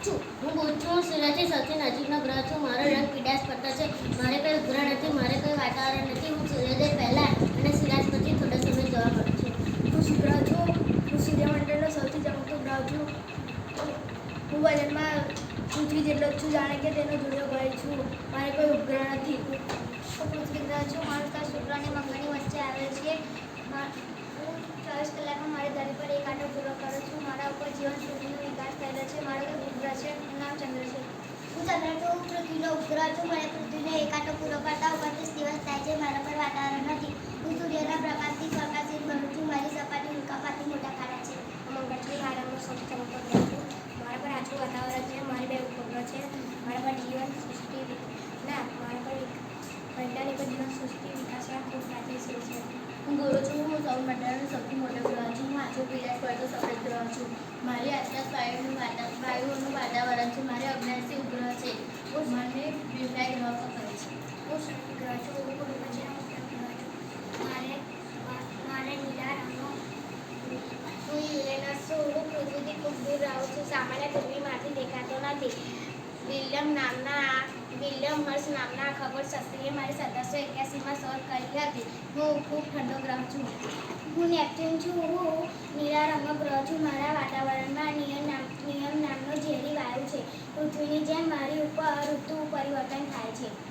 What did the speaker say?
હું સૂર્યથી સૌથી નજીકનો ગ્રહ છું. મારો રંગ પીડાશ પડતો છે. મારે કોઈ ઉપગ્રહ નથી, મારે કોઈ વાતાવરણ નથી. હું સૂર્યોદય પહેલાં અને સૂર્યાસ્ત પછી થોડો સમય જોવા મળું છું. હું શુક્ર છું. હું સૂર્યમંડળનો સૌથી ચમકતો ગ્રહ છું. હું વજનમાં પૃથ્વી જેટલો છું, જાણે કે તેનો જુદો ભાઈ છું. મારે કોઈ ઉપગ્રહ નથી. હું પૃથ્વી ગ્રહ છું. મારું સ્થળ શુક્ર અને મંગળની વચ્ચે આવેલ છે. હું ચોવીસ કલાકમાં મારી ધરી પર એક આંટો પૂરો કરું છું મારા ઉપર જીવન સૃષ્ટિનો વિકાસ થયેલો છે મારો એક ઉપગ્રહ છે એનું નામ ચંદ્ર છે હું તો પૃથ્વીનો ઉપગ્રહ છું મને પૃથ્વીને એકાટો પૂરો કરતા ઓગણત્રીસ દિવસ થાય છે. મારા પર વાતાવરણ નથી. હું સૂર્યના પ્રકાશથી પ્રકાશિત બનું છું. મારી સપાટી ઉલ્કાપાતી મોટા ખાડા છે. મંગળથી મારાનો સૌથી ચમકતો ગ્રહ છું. મારા પર આછું વાતાવરણ છે. મારી બે ઉપગ્રહ છે. મારા પર જીવન, સૃષ્ટિ ના, મારા પર વૈજ્ઞાનિકો જીવન, સૃષ્ટિ વિકાસમાં ખૂબ પ્રાચીન છે. હું ગુરુ છું. હું સૌરમંડળનો સૌથી મોટો ગ્રહ છું. હું આછો પીડાશ પડતો સફેદ ગ્રહ છું. મારી આસપાસ વાયુનું વાતાવરણ વાયુઓનું વાતાવરણ છે. મારે અગ્નાસી ઉપગ્રહ છે મને બીજા ગ્રહ પર કરે છે હું શનિ ગ્રહ છું હું ગુરુ પછી ગ્રહ છું મારે મારે લીલા રંગનો હું યુરેનસ છું હું પૃથ્વીથી ખૂબ દૂર રહું છું સામાન્ય પૃથ્વીમાંથી દેખાતો નથી. વિલિયમ નામના, વિલિયમ હર્સ નામના ખગોળશાસ્ત્રીએ મારી સત્તરસો એક્યાસીમાં શોધ કરી હતી. હું ખૂબ ઠંડો ગ્રહ છું. હું નેપચ્યુન છું. હું નીલા રંગનો ગ્રહ છું. મારા વાતાવરણમાં નિયમ નામ, નિયમ નામનો ઝેરી વાયુ છે. પૃથ્વીની જેમ મારી ઉપર ઋતુ પરિવર્તન થાય છે.